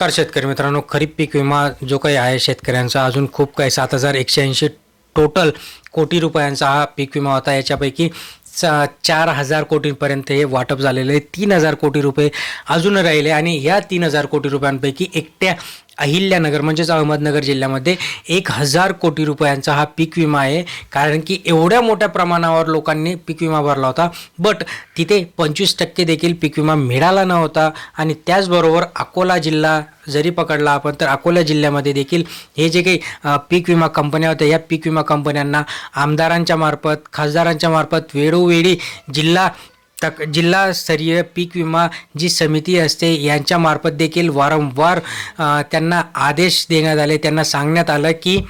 तर शेतकरी मित्रांनो खरीप पीक विमा जो काही आहे शेतकऱ्यांचा अजून खूप काही सात हजार एकशे ऐंशी टोटल कोटी रुपयांचा हा पीक विमा होता. याच्यापैकी चा- चार हजार कोटींपर्यंत हे वाटप झालेलं आहे. तीन हजार कोटी रुपये अजून राहिले आणि या तीन हजार कोटी रुपयांपैकी एकट्या अहिल्यानगर म्हणजेच अहमदनगर जिल्ह्यामध्ये एक हजार कोटी रुपयांचा हा पीक विमा आहे. कारण की एवढ्या मोठ्या प्रमाणावर लोकांनी पीक विमा भरला होता. बट तिथे पंचवीस टक्के देखील पीक विमा मिळाला नव्हता. आणि त्याचबरोबर अकोला जिल्हा जरी पकडला आपण तर अकोला जिल्ह्यामध्ये देखील हे जे काही पीक विमा कंपन्या होत्या या पीक विमा कंपन्यांना आमदारांच्या मार्फत खासदारांच्या मार्फत वेळोवेळी जिल्हा तक जिल्हास्तरीय पीक विमा जी समिती असते यांच्यामार्फत देखील वारंवार त्यांना आदेश देण्यात आले. त्यांना सांगण्यात आलं की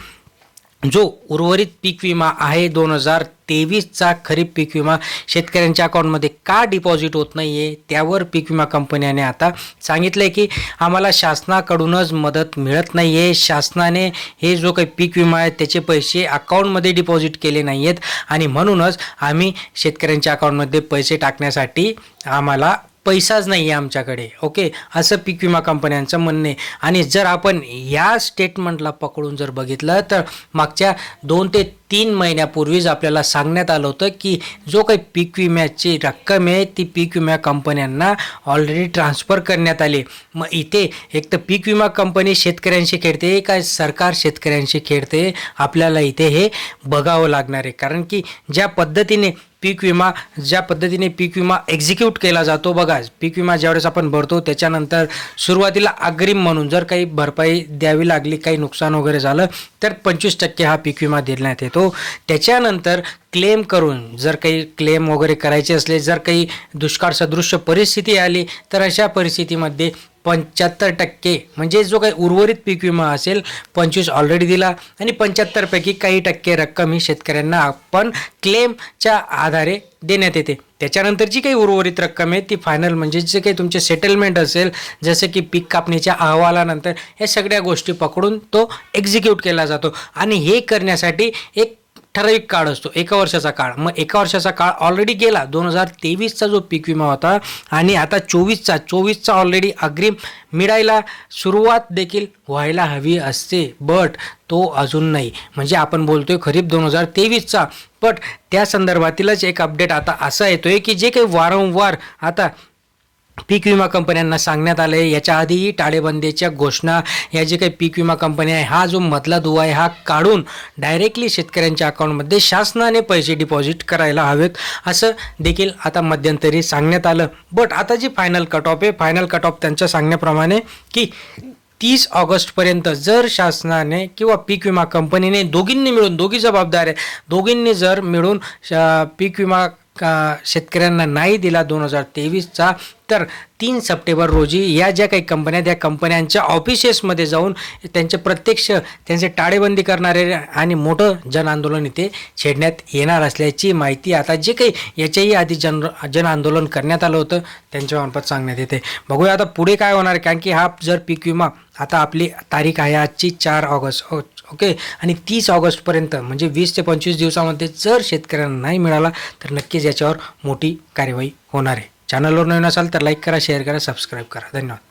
जो उर्वरित पीक विमा आहे दोन हजार तेवीसचा खरीप पीक विमा शेतकऱ्यांच्या अकाउंटमध्ये का डिपॉझिट होत नाही आहे त्यावर पीक विमा कंपन्याने आता सांगितलं आहे की आम्हाला शासनाकडूनच मदत मिळत नाही आहे शासनाने हे जो काही पीक विमा आहे त्याचे पैसे अकाउंटमध्ये डिपॉझिट केले नाही आहेत आणि म्हणूनच आम्ही शेतकऱ्यांच्या अकाउंटमध्ये पैसे टाकण्यासाठी आम्हाला पैसाच नाही आहे आमच्याकडे ओके? असं पीक विमा कंपन्यांचं म्हणणं आहे. आणि जर आपण या स्टेटमेंटला पकडून जर बघितलं तर मागच्या दोन ते तीन महिन्यापूर्वीच आपल्याला सांगण्यात आलं होतं की जो काही पीक विम्याची रक्कम आहे ती पीक विमा कंपन्यांना ऑलरेडी ट्रान्सफर करण्यात आली. मग इथे एक तर पीक विमा कंपनी शेतकऱ्यांशी खेळते काय सरकार शेतकऱ्यांशी खेळते? आपल्याला इथे हे बघावं लागणार आहे. कारण की ज्या पद्धतीने पीक विमा ज्या पद्धतीने पीक विमा एक्झिक्यूट केला जातो बघा पीक विमा ज्यावेळेस आपण भरतो त्याच्यानंतर सुरुवातीला अग्रिम म्हणून जर काही भरपाई द्यावी लागली काही नुकसान वगैरे झालं तर पंचवीस टक्के हा पीक विमा देण्यात येतो. त्याच्यानंतर क्लेम करून जर काही क्लेम वगैरे करायचे असले जर काही दुष्काळ सदृश्य परिस्थिती आली तर अशा परिस्थितीमध्ये पंच्याहत्तर टक्के म्हणजे जो काही उर्वरित पीक विमा असेल पंचवीस ऑलरेडी दिला आणि पंच्याहत्तरपैकी काही टक्के रक्कम ही शेतकऱ्यांना आपण क्लेमच्या आधारे देण्यात येते. त्याच्यानंतर जी काही उर्वरित रक्कम आहे ती फायनल म्हणजे जे काही तुमचे सेटलमेंट असेल जसं की पीक कापणीच्या अहवालानंतर या सगळ्या गोष्टी पकडून तो एक्झिक्यूट केला जातो. आणि हे करण्यासाठी एक ठराविक काळ असतो. एका वर्षाचा काळ. मग एका वर्षाचा काळ ऑलरेडी गेला. दोन हजार तेवीसचा जो पीक विमा होता आणि आता चोवीसचा चोवीसचा ऑलरेडी अग्रिम मिळायला सुरुवात देखील व्हायला हवी असते. बट तो अजून नाही. म्हणजे आपण बोलतोय खरीप दोन हजार तेवीसचा. बट त्या संदर्भातीलच एक अपडेट आता असा येतोय की जे काही वारंवार आता पीक विमा कंपन्यांना सांगण्यात आलं आहे याच्या आधीही टाळेबंदीच्या घोषणा या जे काही पीक विमा कंपन्या आहे हा जो मधला दुवा आहे हा काढून डायरेक्टली शेतकऱ्यांच्या अकाउंटमध्ये शासनाने पैसे डिपॉझिट करायला हवेत असं देखील आता मध्यंतरी सांगण्यात आलं. बट आता जी फायनल कट ऑफ आहे फायनल कट ऑफ त्यांच्या सांगण्याप्रमाणे की तीस ऑगस्टपर्यंत जर शासनाने किंवा पीक विमा कंपनीने दोघींनी मिळून दोघी जबाबदार आहे दोघींनी जर मिळून श- पीक विमा का शेतकऱ्यांना नाही दिला दोन हजार तेवीसचा तर तीन सप्टेंबर रोजी या ज्या काही कंपन्या त्या कंपन्यांच्या ऑफिसेसमध्ये जाऊन त्यांचे प्रत्यक्ष त्यांचे टाळेबंदी करणारे आणि मोठं जन आंदोलन इथे छेडण्यात येणार असल्याची माहिती आता जे काही याच्याही आधी जन जन आंदोलन करण्यात आलं होतं त्यांच्या मार्फत सांगण्यात येते. बघूया आता पुढे काय होणार आहे कारण की हा जर पीक विमा आता आपली तारीख आहे आजची चार ऑगस्ट ओ- ओके? आणि तीस ऑगस्टपर्यंत म्हणजे वीस ते पंचवीस दिवसामध्ये जर शेतकऱ्यांना नाही मिळाला तर नक्कीच याच्यावर मोठी कार्यवाही होणार आहे. चॅनलवर नवीन असाल तर लाईक करा शेअर करा सबस्क्राईब करा. धन्यवाद.